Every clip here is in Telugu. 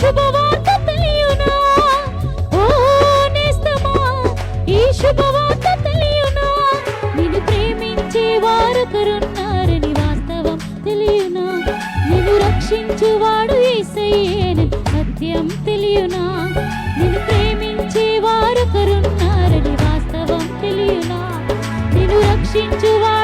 శుభవార్త తెలియునా? ఓ నేస్తమా ఈ శుభవార్త తెలియునా? నిన్ను ప్రేమించే వారు కరున్నారని వాస్తవం తెలియనా? నిన్ను రక్షించువాడు యేసయ్యేను సత్యం తెలియునా? నిన్ను ప్రేమించే వారు వాస్తవం తెలియునా? నిన్ను రక్షించువాడు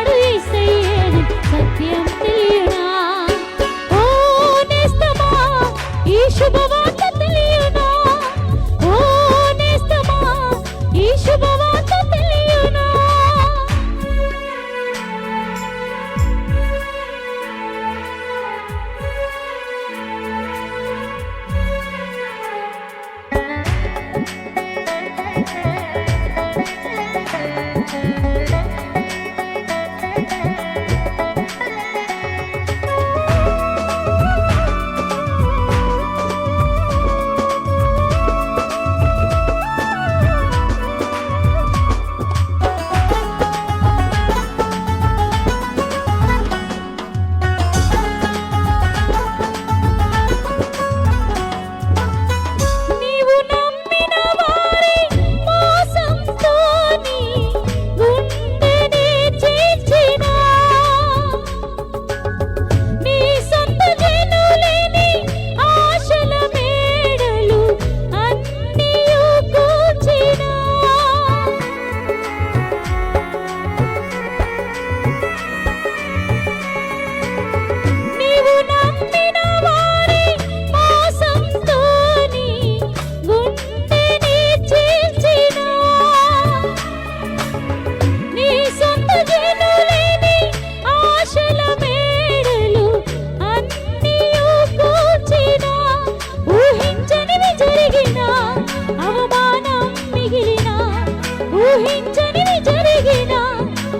ఊహించనివి జరిగిన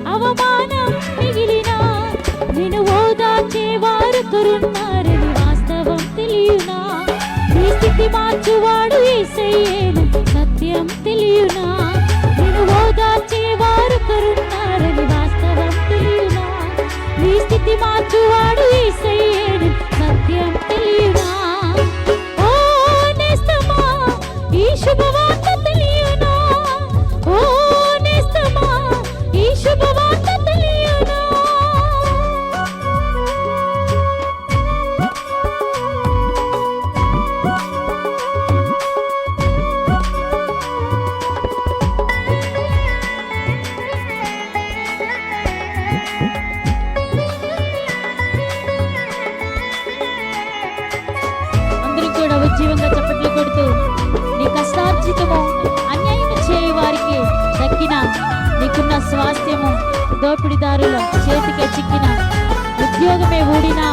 అవమానం మిగిలిన నేను ఓదాచేవారు కరున్నారని వాస్తవం తెలియనా? నీ స్థితి మార్చువాడు ఏసయ్యేను సత్యం తెలియనా? నేను ఓదాచేవారు కరున్నారని వాస్తవం తెలియనా? నీ స్థితి మార్చువాడు ఏసయ్యేను సత్యం నీ అన్యాయం చేయు వారికి దక్కిన నీకున్న స్వాస్థ్యము దోపిడిదారుల చేతికి చిక్కిన ఉద్యోగమే ఊడినా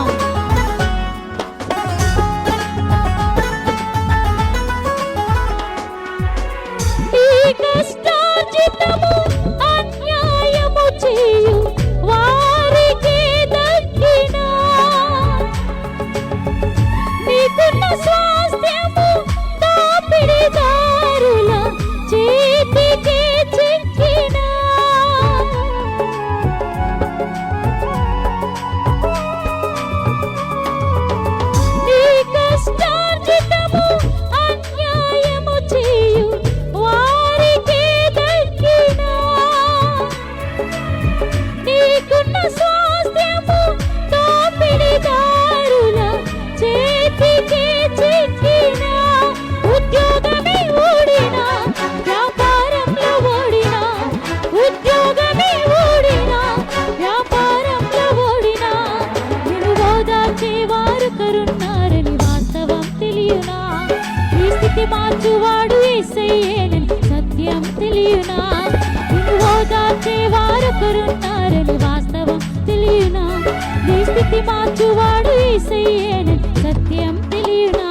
స్థితి మార్చువాడు ఏసయ్యేనని సత్యం తెలియనా? నిన్ను ఓదార్చే వారు వాస్తవం తెలియనా? నీ స్థితి మార్చువాడు ఏసయ్యేనని సత్యం తెలియనా?